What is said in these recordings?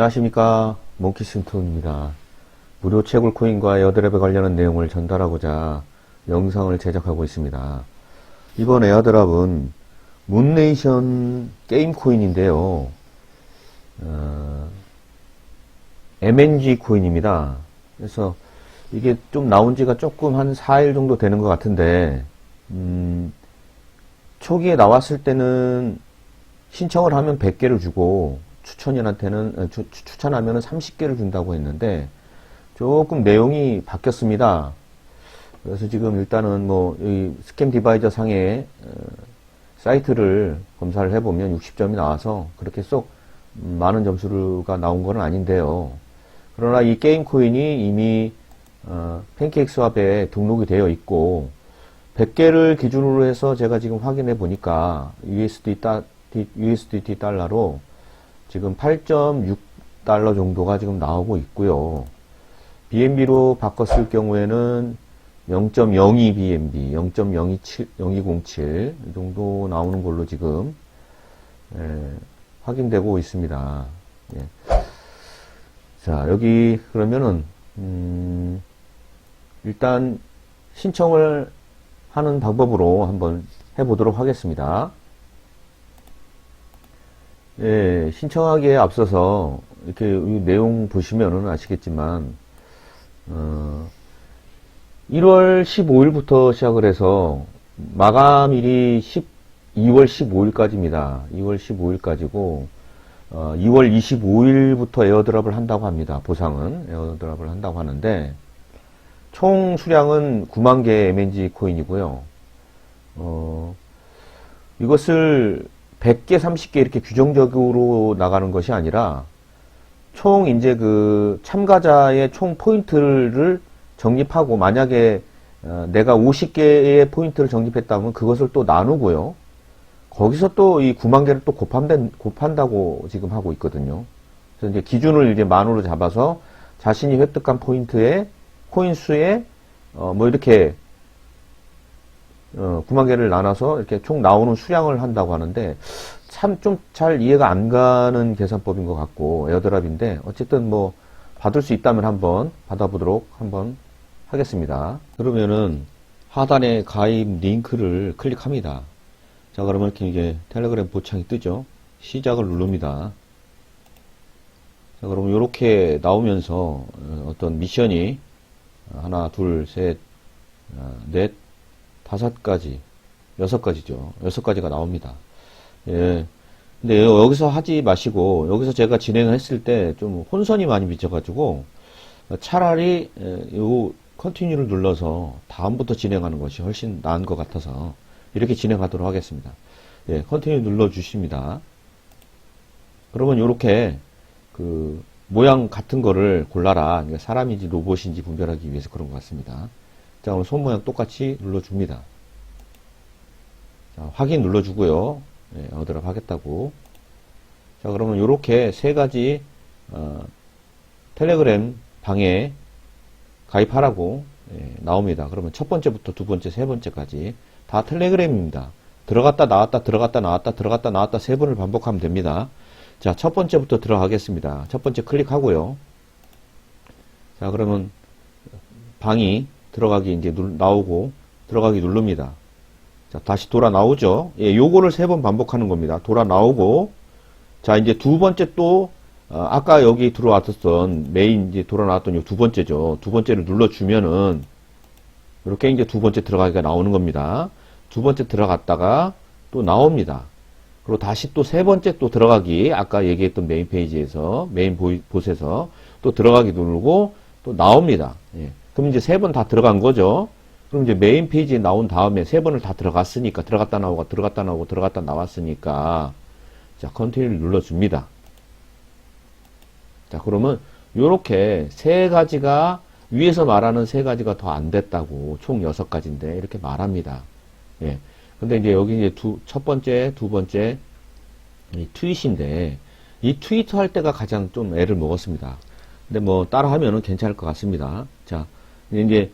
안녕하십니까. 몽키슨톤입니다. 무료 채굴 코인과 에어드랍에 관련한 내용을 전달하고자 영상을 제작하고 있습니다. 이번 에어드랍은 문네이션 게임 코인인데요. 어, MNG 코인입니다. 그래서 이게 좀 나온 지가 조금 한 4일 정도 되는 것 같은데 음, 초기에 나왔을 때는 신청을 하면 100개를 주고 추천인한테는 어, 추, 추천하면 30개를 준다고 했는데 조금 내용이 바뀌었습니다. 그래서 지금 일단은 뭐 이 스캠 디바이저 상에 어, 사이트를 검사를 해보면 60점이 나와서 그렇게 쏙 많은 점수가 나온 건 아닌데요. 그러나 이 게임 코인이 이미 어, 팬케이크 스왑에 등록이 되어 있고 100개를 기준으로 해서 제가 지금 확인해 보니까 USD 따, USDT 달러로 지금 8.6달러 정도가 지금 나오고 있고요. BNB로 바꿨을 경우에는 0.02 BNB, 0.027, 0207 정도 나오는 걸로 지금 예, 확인되고 있습니다. 예. 자 여기 그러면은 음, 일단 신청을 하는 방법으로 한번 해보도록 하겠습니다. 예, 신청하기에 앞서서 이렇게 내용 보시면은 아시겠지만 어, 1월 15일부터 시작을 해서 마감일이 10, 2월 15일까지입니다. 2월 15일까지고 어, 2월 25일부터 에어드랍을 한다고 합니다. 보상은 에어드랍을 한다고 하는데 총 수량은 9만 개 MNG 코인이고요. 어, 이것을 100개, 30개 이렇게 규정적으로 나가는 것이 아니라 총 이제 그 참가자의 총 포인트를 적립하고 만약에 어, 내가 50개의 포인트를 적립했다면 그것을 또 나누고요. 거기서 또 이 9만 개를 또 곱한다, 곱한다고 지금 하고 있거든요. 그래서 이제 기준을 이제 만으로 잡아서 자신이 획득한 포인트의 코인 수에 어, 뭐 이렇게 어, 9만 개를 나눠서 이렇게 총 나오는 수량을 한다고 하는데 참 좀 잘 이해가 안 가는 계산법인 것 같고 에어드랍인데 어쨌든 뭐 받을 수 있다면 한번 받아보도록 한번 하겠습니다. 그러면은 하단에 가입 링크를 클릭합니다. 자 그러면 이렇게 이게 텔레그램 보창이 뜨죠. 시작을 누릅니다. 자 그러면 이렇게 나오면서 어떤 미션이 하나, 둘, 셋, 어, 넷, 다섯 가지, 여섯 가지죠. 여섯 가지가 나옵니다. 예. 근데 여기서 하지 마시고, 여기서 제가 진행을 했을 때 좀 혼선이 많이 미쳐가지고, 차라리, 요, 컨티뉴를 눌러서 다음부터 진행하는 것이 훨씬 나은 것 같아서, 이렇게 진행하도록 하겠습니다. 예, 컨티뉴 눌러주십니다. 그러면 이렇게, 그, 모양 같은 거를 골라라. 그러니까 사람인지 로봇인지 분별하기 위해서 그런 것 같습니다. 자, 그럼 손 모양 똑같이 눌러줍니다. 자, 확인 눌러주고요. 네, 어드랍 하겠다고. 자, 그러면 이렇게 세 가지 어, 텔레그램 방에 가입하라고 예, 나옵니다. 그러면 첫 번째부터 두 번째, 세 번째까지 다 텔레그램입니다. 들어갔다 나왔다 들어갔다 나왔다 들어갔다 나왔다 세 번을 반복하면 됩니다. 자, 첫 번째부터 들어가겠습니다. 첫 번째 클릭하고요. 자, 그러면 방이 들어가기 이제 누, 나오고 들어가기 누릅니다. 자, 다시 돌아 나오죠. 예, 요거를 세 번 반복하는 겁니다. 돌아 나오고 자, 이제 두 번째 또 어, 아까 여기 들어왔었던 메인 이제 돌아 나왔던 요 두 번째죠. 두 번째를 눌러 주면은 이렇게 이제 두 번째 들어가기가 나오는 겁니다. 두 번째 들어갔다가 또 나옵니다. 그리고 다시 또 세 번째 또 들어가기 아까 얘기했던 메인 페이지에서 메인 보스에서 또 들어가기 누르고 또 나옵니다. 예. 그럼 이제 세 번 다 들어간 거죠. 그럼 이제 메인 페이지에 나온 다음에 세 번을 다 들어갔으니까 들어갔다 나오고 들어갔다 나오고 들어갔다 나왔으니까 자 컨티뉴를 눌러줍니다. 자 그러면 이렇게 세 가지가 위에서 말하는 세 가지가 더 안 됐다고 총 여섯 가지인데 이렇게 말합니다. 예. 근데 이제 여기 이제 두, 첫 번째, 두 번째, 이 트윗인데, 이 트위터 할 때가 가장 좀 애를 먹었습니다. 근데 뭐 따라 하면은 괜찮을 것 같습니다. 자, 이제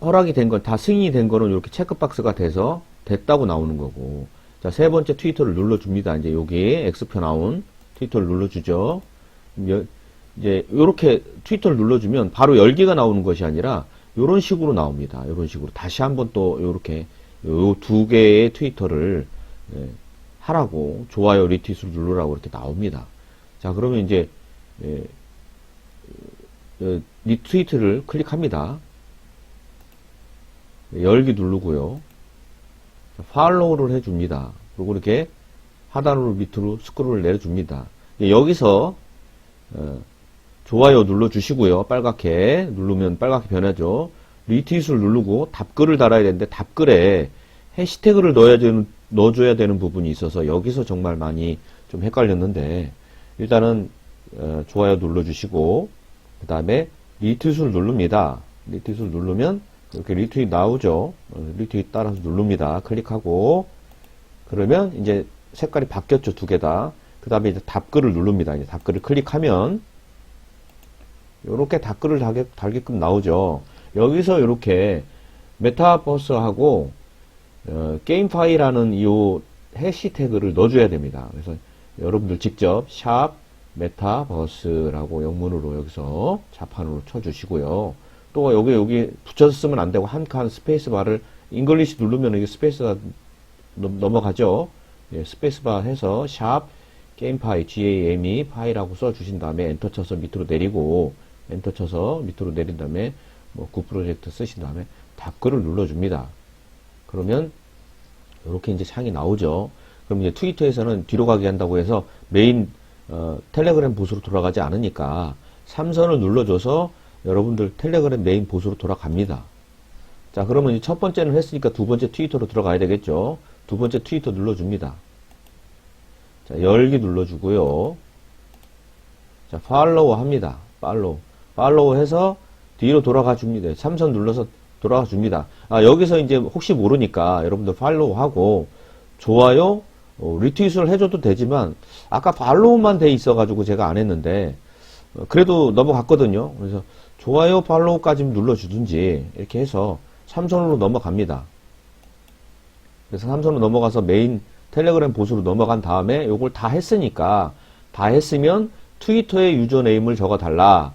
허락이 된 건, 다 승인이 된 거는 이렇게 체크박스가 돼서 됐다고 나오는 거고. 자, 세 번째 트위터를 눌러줍니다. 이제 여기 X표 나온 트위터를 눌러주죠. 여- 이제 요렇게 트위터를 눌러주면 바로 열기가 나오는 것이 아니라 요런 식으로 나옵니다. 요런 식으로 다시 한번 또 요렇게 요 두 개의 트위터를 예, 하라고 좋아요 리트윗을 누르라고 이렇게 나옵니다. 자 그러면 이제 예, 어, 리트위트를 클릭합니다. 열기 누르고요. 자, 팔로우를 해줍니다. 그리고 이렇게 하단으로 밑으로 스크롤을 내려줍니다. 예, 여기서 어, 좋아요 눌러주시고요. 빨갛게 누르면 빨갛게 변하죠. 리트윗을 누르고 답글을 달아야 되는데 답글에 해시태그를 넣어야 되는, 넣어줘야 되는 부분이 있어서 여기서 정말 많이 좀 헷갈렸는데 일단은 어, 좋아요 눌러주시고 그 다음에 리트윗을 누릅니다. 리트윗을 누르면 이렇게 리트윗 나오죠. 어, 리트윗 따라서 누릅니다. 클릭하고 그러면 이제 색깔이 바뀌었죠. 두 개 다. 그 다음에 이제 답글을 누릅니다. 이제 답글을 클릭하면 이렇게 답글을 달게, 달게끔 나오죠. 여기서 이렇게 메타버스하고 어, 게임파이라는 이 해시태그를 넣어줘야 됩니다. 그래서 여러분들 직접 샵 메타버스라고 영문으로 여기서 자판으로 쳐주시고요. 또 여기 여기 붙여서 쓰면 안 되고 한 칸 스페이스 바를 잉글리시 누르면 이게 스페이스가 넘- 넘어가죠. 예, 스페이스바 해서 샵 게임파이 GAME 파이라고 써 주신 다음에 엔터 쳐서 밑으로 내리고 엔터 쳐서 밑으로 내린 다음에 뭐9 프로젝트 쓰신 다음에 답글을 눌러 줍니다. 그러면 이렇게 이제 창이 나오죠. 그럼 이제 트위터에서는 뒤로 가게 한다고 해서 메인 어, 텔레그램 보수로 돌아가지 않으니까 삼선을 눌러줘서 여러분들 텔레그램 메인 보수로 돌아갑니다. 자, 그러면 첫 번째는 했으니까 두 번째 트위터로 들어가야 되겠죠. 두 번째 트위터 눌러줍니다. 자, 열기 눌러주고요. 자, 팔로우 합니다. 팔로우. 팔로우 해서 뒤로 돌아가 줍니다. 삼선 눌러서 돌아가 줍니다. 아, 여기서 이제 혹시 모르니까 여러분들 팔로우 하고 좋아요, 어, 리트윗을 해줘도 되지만 아까 팔로우만 돼 있어가지고 제가 안 했는데 어, 그래도 넘어갔거든요. 그래서 좋아요, 팔로우까지 눌러주든지 이렇게 해서 삼선으로 넘어갑니다. 그래서 삼선으로 넘어가서 메인 텔레그램 보수로 넘어간 다음에 요걸 다 했으니까 다 했으면 트위터의 유저네임을 적어 달라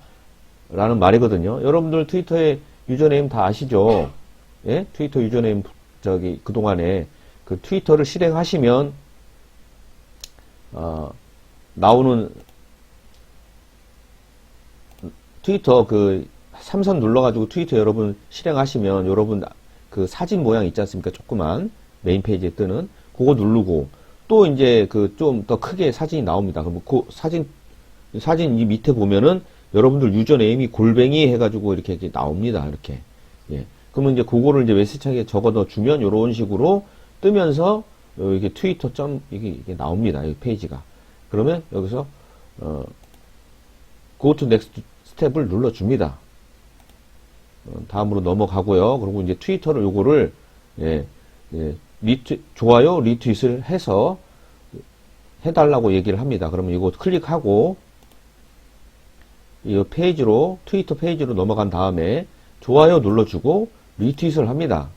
라는 말이거든요. 여러분들 트위터의 유저네임 다 아시죠? 예? 트위터 유저네임 저기 그동안에 그 트위터를 실행하시면 어, 나오는 트위터 그 삼선 눌러가지고 트위터 여러분 실행하시면 여러분 그 사진 모양 있지 않습니까? 조그만 메인 페이지에 뜨는 그거 누르고 또 이제 그 좀 더 크게 사진이 나옵니다. 그럼 그 사진 사진 이 밑에 보면은 여러분들 유저네임이 골뱅이 해가지고 이렇게, 이렇게 나옵니다. 이렇게. 예. 그러면 이제 그거를 이제 메시지창에 적어 넣어 주면 이런 식으로 뜨면서 어, 이게 트위터 점 이게, 이게 나옵니다. 이 페이지가. 그러면 여기서 어, go to next 스텝을 눌러 줍니다. 어, 다음으로 넘어가고요. 그리고 이제 트위터를 요거를 예, 예, 리트 좋아요 리트윗을 해서 해달라고 얘기를 합니다. 그러면 이거 클릭하고 이 페이지로 트위터 페이지로 넘어간 다음에 좋아요 눌러주고 리트윗을 합니다.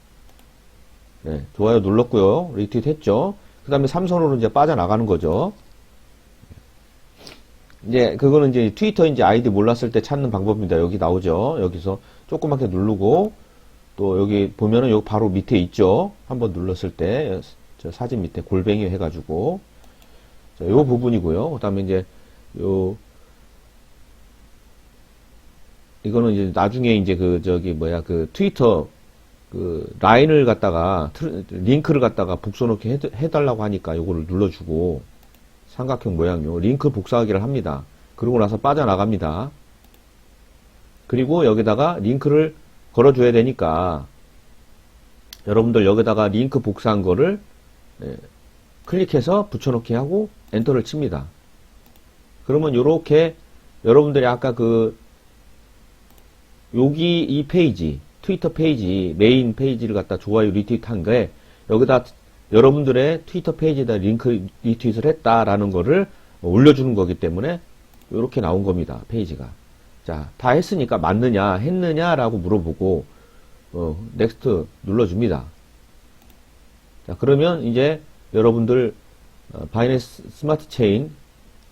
네, 좋아요 눌렀고요. 리트윗 했죠. 그 다음에 삼선으로 이제 빠져나가는 거죠. 이제 그거는 이제 트위터 이제 아이디 몰랐을 때 찾는 방법입니다. 여기 나오죠. 여기서 조그맣게 누르고 또 여기 보면은 여기 바로 밑에 있죠. 한번 눌렀을 때 저 사진 밑에 골뱅이 해가지고 자, 요 부분이고요. 그 다음에 이제 요 이거는 이제 나중에 이제 그 저기 뭐야 그 트위터 그 라인을 갖다가 틀- 링크를 갖다가 해, 해달라고 하니까 요거를 눌러주고 삼각형 모양요 링크 복사하기를 합니다. 그러고 나서 빠져나갑니다. 그리고 여기다가 링크를 걸어줘야 되니까 여러분들 여기다가 링크 복사한 거를 예, 클릭해서 붙여넣기 하고 엔터를 칩니다. 그러면 요렇게 여러분들이 아까 그 여기 이 페이지 트위터 페이지 메인 페이지를 갖다 좋아요 리트윗 한 거에 여기다 여러분들의 트위터 페이지에다 링크 리트윗을 했다라는 거를 올려주는 거기 때문에 이렇게 나온 겁니다 페이지가 자 다 했으니까 맞느냐 했느냐라고 물어보고 어, 넥스트 눌러줍니다 자 그러면 이제 여러분들 어, 바이낸스 스마트 체인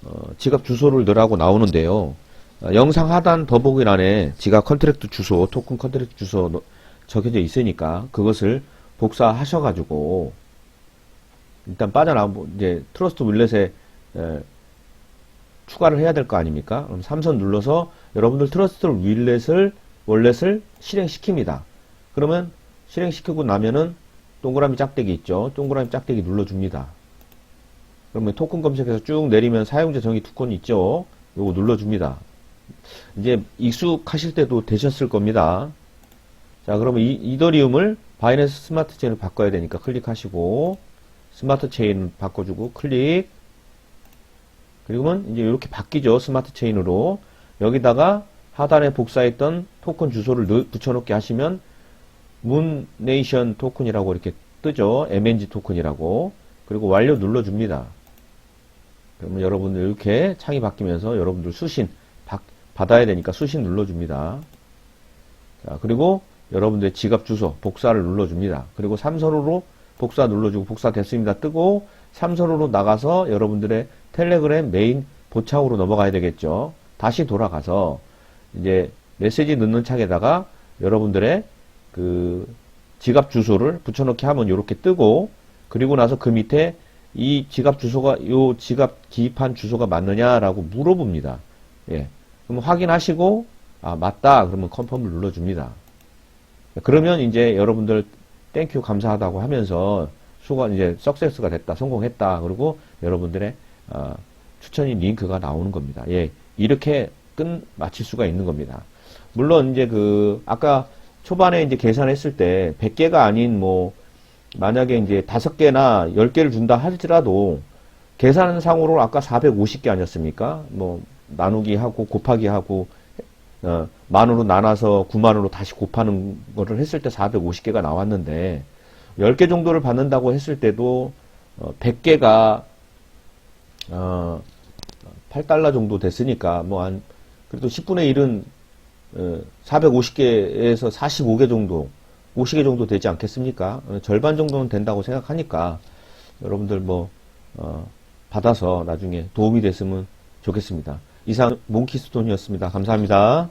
어, 지갑 주소를 넣으라고 나오는데요. 어, 영상 하단 더보기란에 지갑 컨트랙트 주소, 토큰 컨트랙트 주소 넣- 적혀져 있으니까 그것을 복사하셔가지고 일단 빠져나오고 이제 트러스트 윌렛에 에, 추가를 해야 될 거 아닙니까? 그럼 삼선 눌러서 여러분들 트러스트 윌렛을 월렛을 실행시킵니다. 그러면 실행시키고 나면은 동그라미 짝대기 있죠? 동그라미 짝대기 눌러줍니다. 그러면 토큰 검색해서 쭉 내리면 사용자 정의 토큰 있죠? 요거 눌러줍니다. 이제 익숙하실 때도 되셨을 겁니다. 자, 그러면 이, 이더리움을 바이낸스 스마트 체인을 바꿔야 되니까 클릭하시고 스마트 체인 바꿔주고 클릭 그리고는 이제 이렇게 바뀌죠. 스마트 체인으로 여기다가 하단에 복사했던 토큰 주소를 넣- 붙여놓게 하시면 문네이션 토큰이라고 이렇게 뜨죠. MNG 토큰이라고. 그리고 완료 눌러줍니다. 그러면 여러분들 이렇게 창이 바뀌면서 여러분들 수신 받- 받아야 되니까 수신 눌러줍니다. 자, 그리고 여러분들의 지갑 주소 복사를 눌러줍니다. 그리고 삼선으로 복사 눌러주고 복사 됐습니다. 뜨고 삼선으로 나가서 여러분들의 텔레그램 메인 보창으로 넘어가야 되겠죠. 다시 돌아가서 이제 메시지 넣는 창에다가 여러분들의 그 지갑 주소를 붙여넣기 하면 이렇게 뜨고 그리고 나서 그 밑에 이 지갑 주소가 요 지갑 기입한 주소가 맞느냐라고 물어봅니다. 예. 그럼 확인하시고 아 맞다 그러면 컨펌을 눌러줍니다. 그러면 이제 여러분들 땡큐 감사하다고 하면서 수가 이제 석세스가 됐다 성공했다 그리고 여러분들의 어, 추천인 링크가 나오는 겁니다. 예 이렇게 끝 마칠 수가 있는 겁니다. 물론 이제 그 아까 초반에 이제 계산했을 때 100개가 아닌 뭐 만약에 이제 5개나 10개를 준다 할지라도 계산상으로 아까 450개 아니었습니까? 뭐 나누기 하고 곱하기 하고 어, 만으로 나눠서 9만으로 다시 곱하는 거를 했을 때 450개가 나왔는데 10개 정도를 받는다고 했을 때도 어, 100개가 어, 8달러 정도 됐으니까 뭐 한 그래도 10분의 1은 어, 450개에서 45개 정도 50개 정도 되지 않겠습니까? 어, 절반 정도는 된다고 생각하니까 여러분들 뭐 어, 받아서 나중에 도움이 됐으면 좋겠습니다. 이상 몽키스톤이었습니다. 감사합니다.